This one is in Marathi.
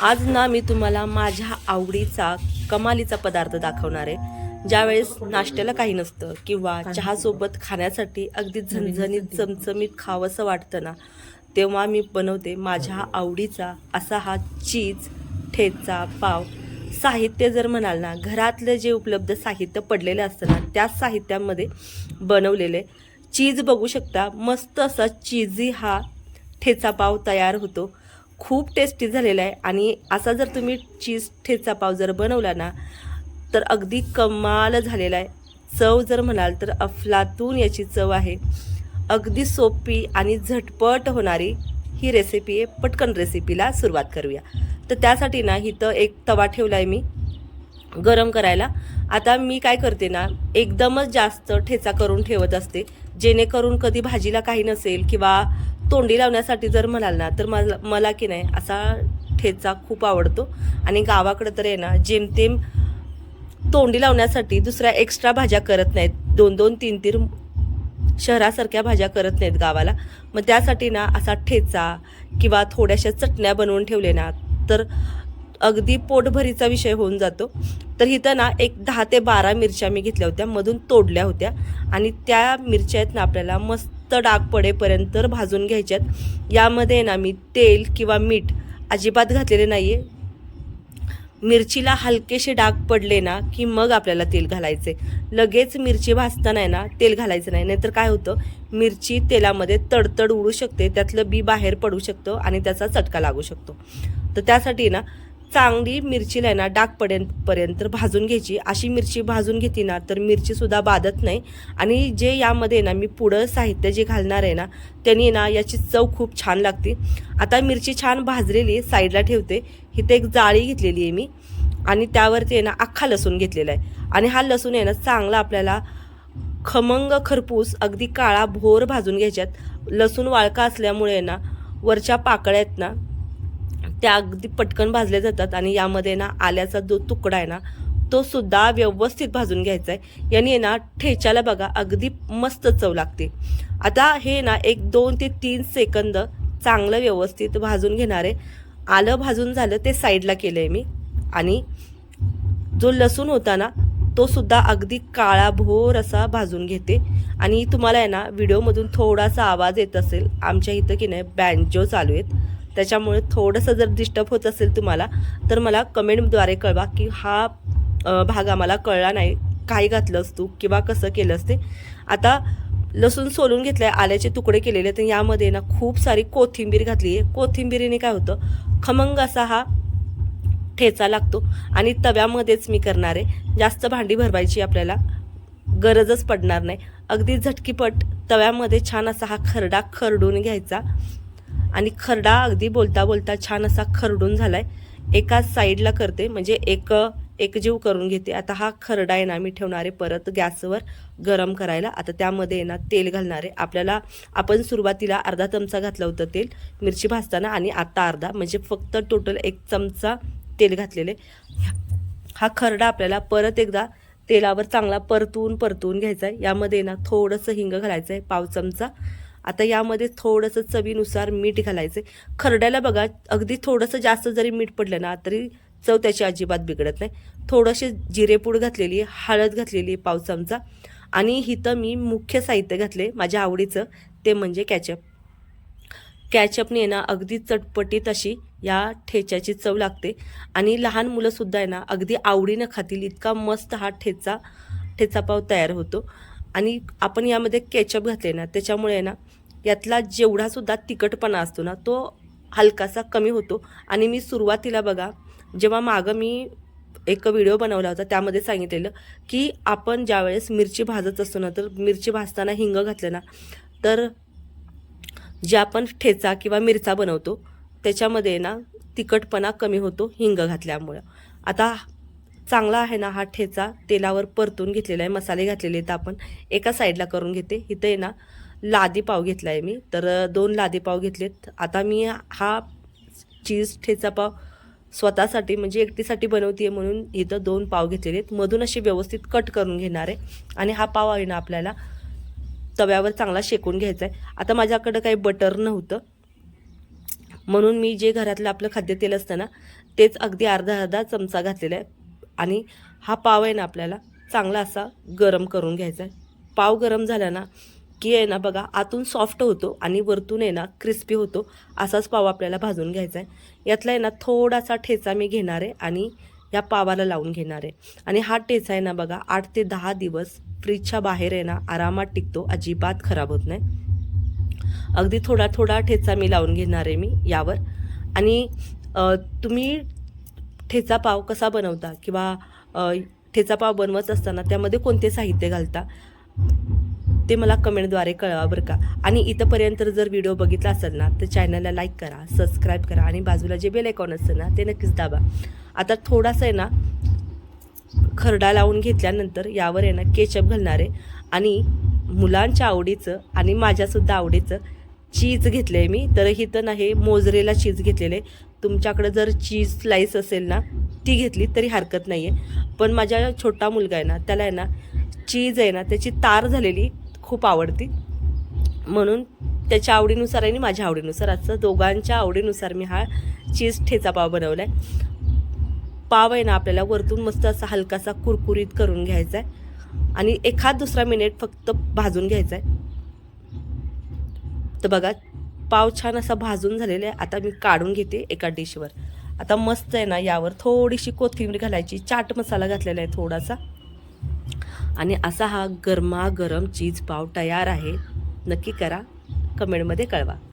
आज ना मी तुम्हाला माझ्या आवडीचा कमालीचा पदार्थ दाखवणार आहे. ज्यावेळेस नाश्त्याला काही नसतं किंवा चहासोबत खाण्यासाठी अगदी झणझणीत चमचमीत खावंसं वाटतं ना तेव्हा मी बनवते माझ्या आवडीचा असा हा चीज ठेचा पाव. साहित्य जर म्हणाल ना घरातलं जे उपलब्ध साहित्य पडलेलं असतं ना त्याच साहित्यामध्ये बनवलेले चीज बघू शकता मस्त असा चीजी हा ठेचा पाव तयार होतो. खूप टेस्टी झालेला आहे. आणि असा जर तुम्ही चीज ठेचा पाव जर बनवला ना तर अगदी कमाल झालेला आहे. चव जर म्हणाल तर अफलातून याची चव आहे. अगदी सोपी आणि झटपट होणारी ही रेसिपी आहे. पटकन रेसिपीला सुरुवात करूया. तर त्यासाठी ना इथं एक तवा ठेवला आहे मी गरम करायला. आता मी काय करते ना एकदमच जास्त ठेचा करून ठेवत असते. जेणेकरून कधी भाजीला काही नसेल किंवा तोंडी लावण्यासाठी जर म्हणाल ना तर मला मला की नाही असा ठेचा खूप आवडतो. आणि गावाकडं तर आहे ना जेमतेम तोंडी लावण्यासाठी दुसऱ्या एक्स्ट्रा भाज्या करत नाहीत. दोन दोन तीन तीन शहरासारख्या भाज्या करत नाहीत गावाला. मग त्यासाठी ना असा ठेचा किंवा थोड्याशा चटण्या बनवून ठेवले ना तर अगदी पोटभरीचा विषय होऊन जातो. तर इथं ना एक दहा ते बारा मिरच्या मी घेतल्या होत्या मधून तोडल्या होत्या. आणि त्या मिरच्या आहेत ना आपल्याला मस्त डाग पडेपर्यंत भाजून घ्यायच्यात. यामध्ये ना मी तेल किंवा मीठ अजिबात घातलेले नाही आहे मिरचीला हलकेसे डाग पडले ना की मग आपल्याला तेल घालायचे लगेच मिरची भाजताना आहे ना तेल घालायचं नाही. नाहीतर काय होतं? मिरची तेलामध्ये तडतड उडू शकते त्यातलं बी बाहेर पडू शकतं आणि त्याचा चटका लागू शकतो. तर त्यासाठी ना चांगली मिरचीला आहे ना डाग भाजून घ्यायची. अशी मिरची भाजून घेतली ना तर मिरचीसुद्धा बाधत नाही. आणि जे यामध्ये ना मी पुढं साहित्य जे घालणार आहे ना त्यांनी ना याची चव खूप छान लागते. आता मिरची छान भाजलेली साईडला ठेवते. इथे एक जाळी घेतलेली आहे मी. आणि त्यावरती आहे ना अख्खा लसूण घेतलेला आहे. आणि हा लसूण आहे ना चांगला आपल्याला खमंग खरपूस अगदी काळा भोर भाजून घ्यायच्यात. लसूण वाळका असल्यामुळे ना वरच्या पाकळ्या आहेत ना त्या अगदी पटकन भाजल्या जातात आणि यामध्ये ना आल्याचा जो तुकडा आहे ना तो सुद्धा व्यवस्थित भाजून घ्यायचा आहे. याने आहे ना ठेच्याला बघा अगदी मस्त चव लागते. आता हे ना एक दोन ते तीन सेकंद चांगलं व्यवस्थित भाजून घेणार आहे. आलं भाजून झालं ते साईडला केलं आहे मी. आणि जो लसूण होता ना तो सुद्धा अगदी काळाभोर असा भाजून घेते. आणि तुम्हाला आहे ना व्हिडिओमधून थोडासा आवाज येत असेल आमच्या इथं की नाही बँजो चालू आहेत. त्याच्यामुळे थोडंसं जर डिस्टर्ब होत असेल तुम्हाला तर मला कमेंटद्वारे कळवा की हा भाग आम्हाला कळला नाही. काय घातलंस तू किंवा कसं केलंस ते. आता लसूण सोलून घेतलंय आल्याचे तुकडे केलेले तर यामध्ये ना खूप सारी कोथिंबीर घातली आहे. कोथिंबीरीने काय होतं खमंग असा हा ठेचा लागतो आणि तव्यामध्येच मी करणार आहे. जास्त भांडी भरवायची आपल्याला गरजच पडणार नाही. अगदी झटकीपट तव्यामध्ये छान असा हा खरडा खरडून घ्यायचा. आणि खरडा अगदी बोलता बोलता छान असा खरडून झालाय. एका साईडला करते म्हणजे एक एकजीव करून घेते. आता हा खरडा आहे ना मी ठेवणार आहे परत गॅसवर गरम करायला. आता त्यामध्ये आहे ना तेल घालणार. आहे आपल्याला आपण सुरुवातीला अर्धा चमचा घातलं होतं तेल मिरची भाजताना आणि आता अर्धा म्हणजे फक्त टोटल एक चमचा तेल घातलेले हा खरडा आपल्याला परत एकदा तेलावर चांगला परतून परतून घ्यायचा आहे. यामध्ये ना थोडंसं हिंग घालायचं आहे पाव चमचा. आता यामध्ये थोडंसं चवीनुसार मीठ घालायचं आहे. खरड्याला बघा अगदी थोडंसं जास्त जरी मीठ पडलं ना तरी चव त्याची अजिबात बिघडत नाही. थोडंसे जिरेपूड घातलेली आहे हळद घातलेली आहे पाव चमचा. आणि इथं मी मुख्य साहित्य घातले माझ्या आवडीचं ते म्हणजे कॅचअप कॅचअपने ना अगदी चटपटीत अशी या ठेच्याची चव लागते. आणि लहान मुलंसुद्धा आहे ना अगदी आवडीनं खातील इतका मस्त हा ठेचा ठेचा पाव तयार होतो. आणि आपण यामध्ये केचप घातले ना त्याच्यामुळे आहे ना यातला जेवढासुद्धा तिखटपणा असतो ना तो हलकासा कमी होतो. आणि मी सुरुवातीला बघा जेव्हा मागं मी एक व्हिडिओ बनवला होता त्यामध्ये सांगितलेलं की आपण ज्यावेळेस मिरची भाजत असतो ना तर मिरची भाजताना हिंग घातलं ना तर जे आपण ठेचा किंवा मिरचा बनवतो त्याच्यामध्ये ना तिखटपणा कमी होतो हिंग घातल्यामुळं. आता चांगला आहे ना हा ठेचा तेलावर परतून घेतलेला आहे मसाले घातलेले आहेत आपण एका साईडला करून घेते. इथं आहे ना लादी पाव घेतला आहे मी. तर दोन लादी पाव घेतलेत. आता मी हा चीज ठेचा पाव स्वतःसाठी म्हणजे एकटीसाठी बनवते म्हणून इथं दोन पाव घेतलेले आहेत. मधून असे व्यवस्थित कट करून घेणार आहे. आणि हा पाव आहे ना आपल्याला तव्यावर चांगला शेकून घ्यायचा आहे आता माझ्याकडं काही बटर नव्हतं. म्हणून मी जे घरातलं आपलं खाद्यतेल असतं ना तेच अगदी अर्धा अर्धा चमचा घातलेला आहे आणि हा पाव आहे ना आपल्याला चांगला असा गरम करून घ्यायचा आहे पाव गरम झाला ना की आहे ना बघा आतून सॉफ्ट होतो आणि वरतून आहे ना क्रिस्पी होतो असाच पाव आपल्याला भाजून घ्यायचा आहे. यातला आहे ना थोडासा ठेचा मी घेणार आहे आणि या पावाला लावून घेणार आहे. आणि हा ठेचा आहे ना बघा आठ ते दहा दिवस फ्रीजच्या बाहेर आहे ना आरामात टिकतो अजिबात खराब होत नाही. अगदी थोडा थोडा ठेचा मी लावून घेणार आहे मी यावर. आणि तुम्ही ठेचा पाव कसा बनवता किंवा ठेचा पाव बनवत असताना त्यामध्ये कोणते साहित्य घालता? ते मला कमेंटद्वारे कळवा बरं का. आणि इथंपर्यंत जर व्हिडिओ बघितला असेल ना तर चॅनलला लाईक करा सबस्क्राईब करा आणि बाजूला जे बेल आयकॉन असतं ना ते नक्कीच दाबा. आता थोडासा आहे ना खरडा लावून घेतल्यानंतर यावर आहे ना केचप घालणार आहे. आणि मुलांच्या आवडीचं आणि माझ्यासुद्धा आवडीचं चीज घेतलं आहे मी. तर इथं ना हे मोजरेला चीज घेतलेले आहे. तुमच्याकडं जर चीज स्लाईस असेल ना ती घेतली तरी हरकत नाही आहे पण माझा छोटा मुलगा आहे ना त्याला आहे ना चीज आहे ना त्याची तार झालेली खूप आवडती. म्हणून त्याच्या आवडीनुसार आणि माझ्या आवडीनुसार असं दोघांच्या आवडीनुसार मी हा चीज ठेचा पाव बनवला आहे पाव आहे ना आपल्याला वरतून मस्त असा हलकासा कुरकुरीत करून घ्यायचा आहे आणि एखाद दुसरा मिनिट फक्त भाजून घ्यायचा आहे तर बघा पाव छान असा भाजून झालेला आहे आता मी काढून घेते एका डिशवर आता मस्त आहे ना यावर थोडीशी कोथिंबीर घालायची. चाट मसाला घातलेला आहे थोडासा. आणि असा हा गरमागरम चीज पाव तयार आहे. नक्की करा. कमेंटमध्ये कळवा.